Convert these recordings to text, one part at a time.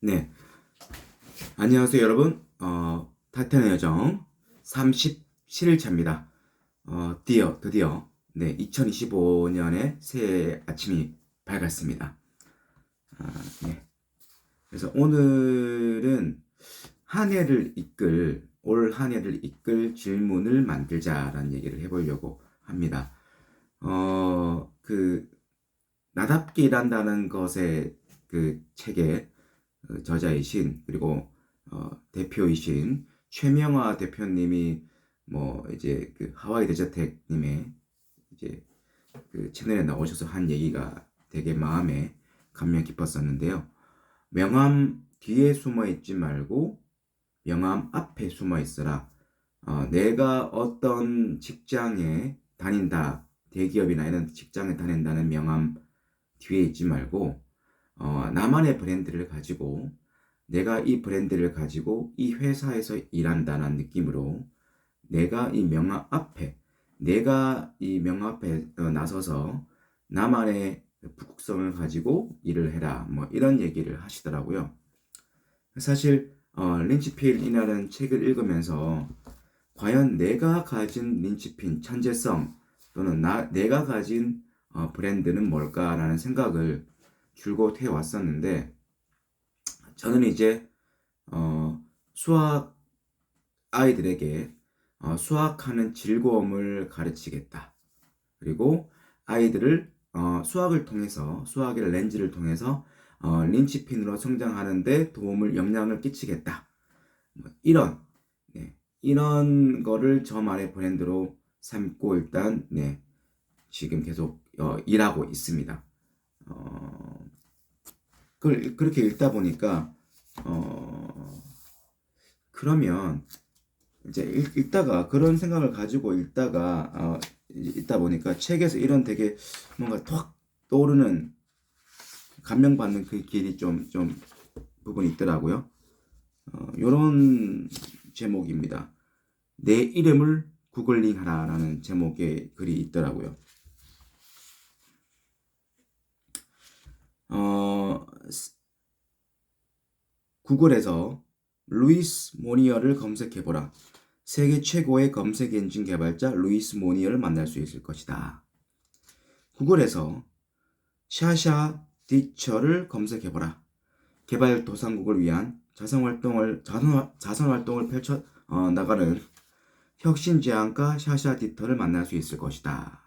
네. 안녕하세요, 여러분. 어, 타이탄의 여정 37일차입니다. 어, 드디어, 드디어, 네, 2025년의 새해 아침이 밝았습니다. 아, 네. 그래서 오늘은 한 해를 이끌, 올 한 해를 이끌 질문을 만들자라는 얘기를 해보려고 합니다. 어, 그, 나답게 일한다는 것의 그 책에 그 저자이신 그리고 어, 대표이신 최명화 대표님이 뭐 이제 그 하와이 데저텍님의 이제 그 채널에 나오셔서 한 얘기가 되게 마음에 감명 깊었었는데요. 명함 뒤에 숨어 있지 말고 명함 앞에 숨어 있어라. 어, 내가 어떤 직장에 다닌다, 대기업이나 이런 직장에 다닌다는 명함 뒤에 있지 말고 어, 나만의 브랜드를 가지고 내가 이 브랜드를 가지고 이 회사에서 일한다는 느낌으로 내가 이 명함 앞에 내가 이 명함 앞에 어, 나서서 나만의 북극성을 가지고 일을 해라 뭐 이런 얘기를 하시더라고요. 사실 어, 린치필이라는 책을 읽으면서 과연 내가 가진 린치핀 천재성 또는 나, 내가 가진 어, 브랜드는 뭘까라는 생각을 줄곧 해 왔었는데 저는 이제 어, 수학 아이들에게 어, 수학하는 즐거움을 가르치겠다. 그리고 아이들을 어, 수학을 통해서 수학의 렌즈를 통해서 어, 린치핀으로 성장하는데 도움을 영향을 끼치겠다. 뭐 이런 네, 이런 거를 저만의 브랜드로 삼고 일단 네, 지금 계속 어, 일하고 있습니다. 어, 그걸 그렇게 읽다 보니까 어, 그러면 이제 읽, 읽다가 그런 생각을 가지고 읽다가 어, 읽다 보니까 책에서 이런 되게 뭔가 톡 떠오르는 감명받는 그 길이 좀 좀 부분이 있더라고요. 어, 요런 제목입니다. 내 이름을 구글링하라라는 제목의 글이 있더라고요. 어, 구글에서 루이스 모니어를 검색해보라. 세계 최고의 검색 엔진 개발자 루이스 모니어를 만날 수 있을 것이다. 구글에서 샤샤 디처를 검색해보라. 개발 도상국을 위한 자선 활동을 자선, 자선 활동을 펼쳐 어, 나가는 혁신 제안가 샤샤 디터를 만날 수 있을 것이다.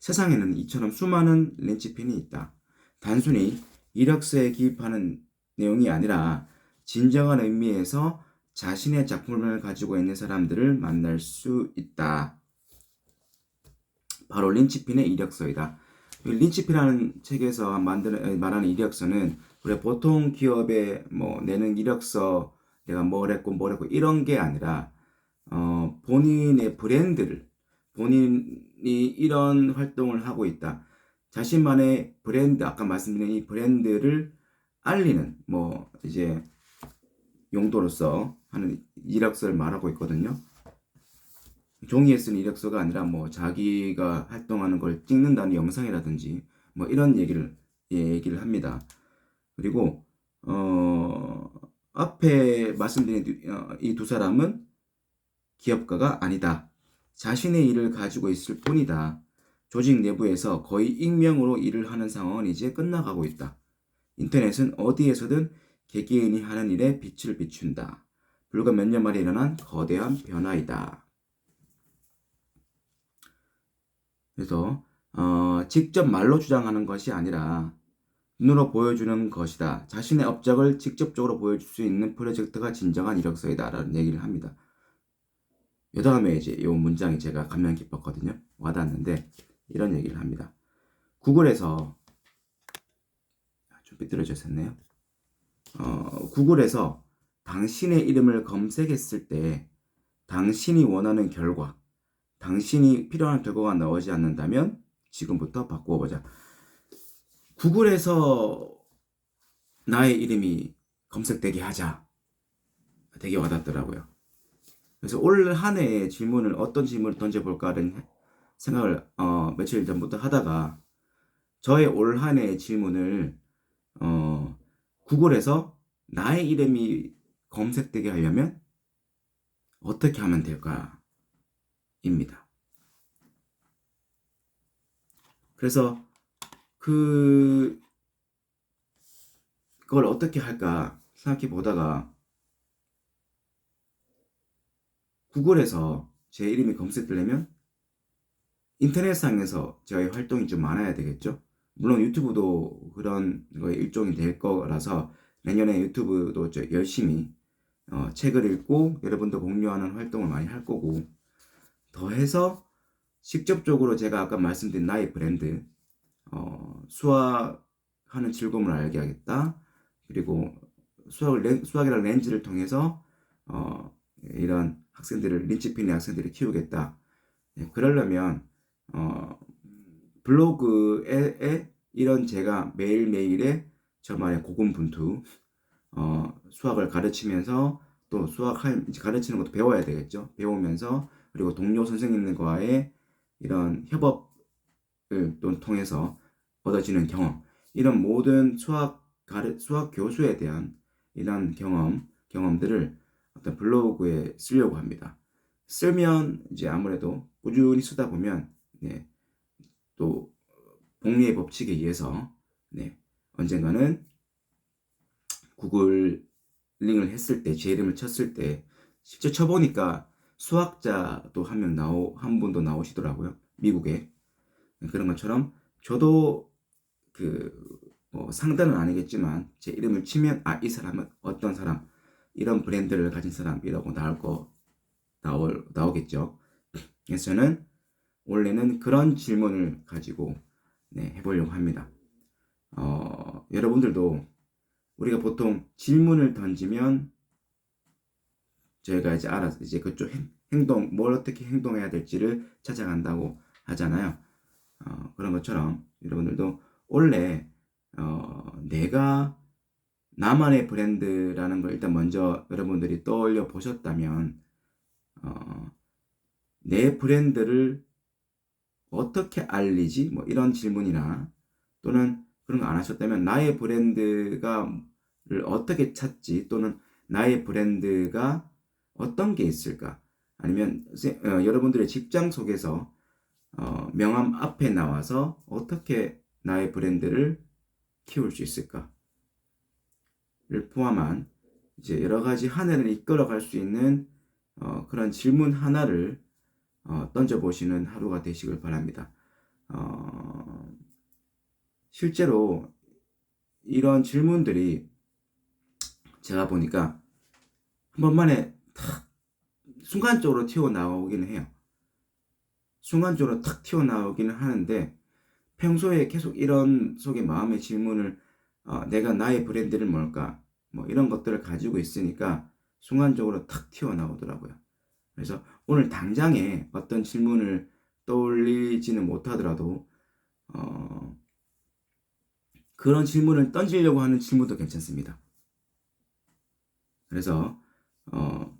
세상에는 이처럼 수많은 렌치핀이 있다. 단순히 이력서에 기입하는 내용이 아니라 진정한 의미에서 자신의 작품을 가지고 있는 사람들을 만날 수 있다. 바로 린치핀의 이력서이다. 린치핀이라는 책에서 만드는 말하는 이력서는 우리 보통 기업에 뭐 내는 이력서 내가 뭘 했고 뭘 했고 이런 게 아니라 어, 본인의 브랜드를 본인이 이런 활동을 하고 있다. 자신만의 브랜드 아까 말씀드린 이 브랜드를 알리는 뭐 이제 용도로서 하는 이력서를 말하고 있거든요. 종이에 쓴 이력서가 아니라 뭐 자기가 활동하는 걸 찍는다는 영상이라든지 뭐 이런 얘기를 예, 얘기를 합니다. 그리고 어 앞에 말씀드린 어, 이두 사람은 기업가가 아니다. 자신의 일을 가지고 있을 뿐이다. 조직 내부에서 거의 익명으로 일을 하는 상황은 이제 끝나가고 있다. 인터넷은 어디에서든 개개인이 하는 일에 빛을 비춘다. 불과 몇 년 만에 일어난 거대한 변화이다. 그래서 어, 직접 말로 주장하는 것이 아니라 눈으로 보여주는 것이다. 자신의 업적을 직접적으로 보여줄 수 있는 프로젝트가 진정한 이력서이다 라는 얘기를 합니다. 요 다음에 이제 요 문장이 제가 감명 깊었거든요. 와닿는데 이런 얘기를 합니다. 구글에서 좀 삐뚤어졌었네요. 어, 구글에서 당신의 이름을 검색했을 때 당신이 원하는 결과, 당신이 필요한 결과가 나오지 않는다면 지금부터 바꾸어 보자. 구글에서 나의 이름이 검색되게 하자. 되게 와닿더라고요. 그래서 올 한 해의 질문을 어떤 질문을 던져볼까를 생각을 어, 며칠 전부터 하다가 저의 올 한 해의 질문을 어, 구글에서 나의 이름이 검색되게 하려면 어떻게 하면 될까? 입니다. 그래서 그 그걸 어떻게 할까 생각해 보다가 구글에서 제 이름이 검색되려면 인터넷상에서 저의 활동이 좀 많아야 되겠죠. 물론 유튜브도 그런 거의 일종이 될 거라서 내년에 유튜브도 저 열심히 어, 책을 읽고 여러분도 공유하는 활동을 많이 할 거고. 더해서 직접적으로 제가 아까 말씀드린 나의 브랜드 어, 수학하는 즐거움을 알게 하겠다. 그리고 수학을 렌- 수학이라는 렌즈를 통해서 어, 이런 학생들을 린치핀의 학생들을 키우겠다. 예, 그러려면 어, 블로그에 에 이런 제가 매일매일의 저만의 고군분투 어, 수학을 가르치면서 또 수학 가르치는 것도 배워야 되겠죠. 배우면서 그리고 동료 선생님들과의 이런 협업을 또 통해서 얻어지는 경험 이런 모든 수학 가르 수학 교수에 대한 이런 경험 경험들을 어떤 블로그에 쓰려고 합니다. 쓰면 이제 아무래도 꾸준히 쓰다 보면 네, 또 복리의 법칙에 의해서 네, 언젠가는 구글 링을 했을 때 제 이름을 쳤을 때 실제 쳐보니까 수학자도 한 명 나오 한 분도 나오시더라고요 미국에. 그런 것처럼 저도 그 뭐 상단은 아니겠지만 제 이름을 치면 아 이 사람은 어떤 사람 이런 브랜드를 가진 사람이라고 나올 거 나올 나오겠죠. 그래서 저는 원래는 그런 질문을 가지고 네, 해보려고 합니다. 어, 여러분들도 우리가 보통 질문을 던지면 저희가 이제 알아서 이제 그쪽 행- 행동, 뭘 어떻게 행동해야 될지를 찾아간다고 하잖아요. 어, 그런 것처럼 여러분들도 원래 어, 내가 나만의 브랜드라는 걸 일단 먼저 여러분들이 떠올려 보셨다면 어, 내 브랜드를 어떻게 알리지? 뭐 이런 질문이나 또는 그런 거 안 하셨다면 나의 브랜드가를 어떻게 찾지? 또는 나의 브랜드가 어떤 게 있을까? 아니면 세- 어, 여러분들의 직장 속에서 어, 명함 앞에 나와서 어떻게 나의 브랜드를 키울 수 있을까? 를 포함한 이제 여러 가지 한 해를 이끌어갈 수 있는 어, 그런 질문 하나를 어, 던져보시는 하루가 되시길 바랍니다. 어, 실제로 이런 질문들이 제가 보니까 한 번만에 탁 순간적으로 튀어나오기는 해요. 순간적으로 탁 튀어나오기는 하는데 평소에 계속 이런 속의 마음의 질문을 어, 내가 나의 브랜드를 뭘까 뭐 이런 것들을 가지고 있으니까 순간적으로 탁 튀어나오더라고요. 그래서 오늘 당장에 어떤 질문을 떠올리지는 못하더라도 어, 그런 질문을 던지려고 하는 질문도 괜찮습니다. 그래서 어,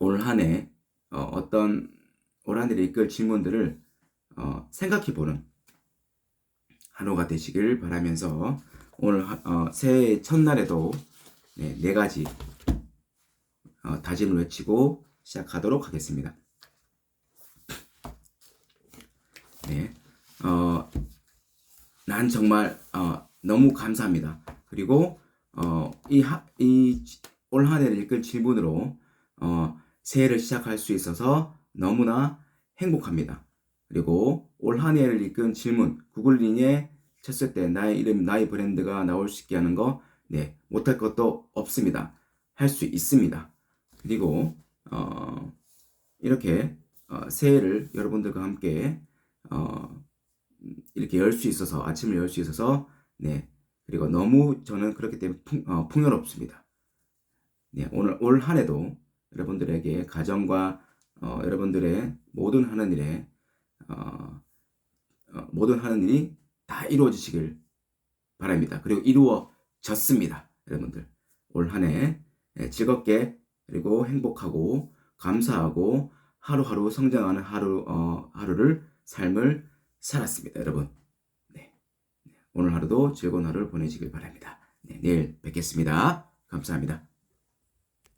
올 한해 어, 떤올 한 해를 이끌 질문들을 어, 생각해 보는 하루가 되시길 바라면서 오늘 하- 어, 새해 첫날에도 네, 네 가지 어, 다짐을 외치고 시작하도록 하겠습니다. 네, 어, 난 정말 어, 너무 감사합니다. 그리고 어, 이이올 한해를 이끌 질문으로 어, 새해를 시작할 수 있어서 너무나 행복합니다. 그리고 올 한해를 이끈 질문 구글링에 쳤을 때 나의 이름, 나의 브랜드가 나올 수 있게 하는 거, 네, 못할 것도 없습니다. 할 수 있습니다. 그리고 어, 이렇게 어, 새해를 여러분들과 함께 어, 이렇게 열 수 있어서 아침을 열 수 있어서 네 그리고 너무 저는 그렇기 때문에 풍, 어, 풍요롭습니다. 네 오늘 올 한해도 여러분들에게 가정과 어, 여러분들의 모든 하는 일에 어, 어, 모든 하는 일이 다 이루어지시길 바랍니다. 그리고 이루어졌습니다, 여러분들. 올 한해 네, 즐겁게 그리고 행복하고 감사하고 하루하루 성장하는 하루 어, 하루를 삶을 살았습니다, 여러분. 네. 오늘 하루도 즐거운 하루를 보내시길 바랍니다. 네, 내일 뵙겠습니다. 감사합니다.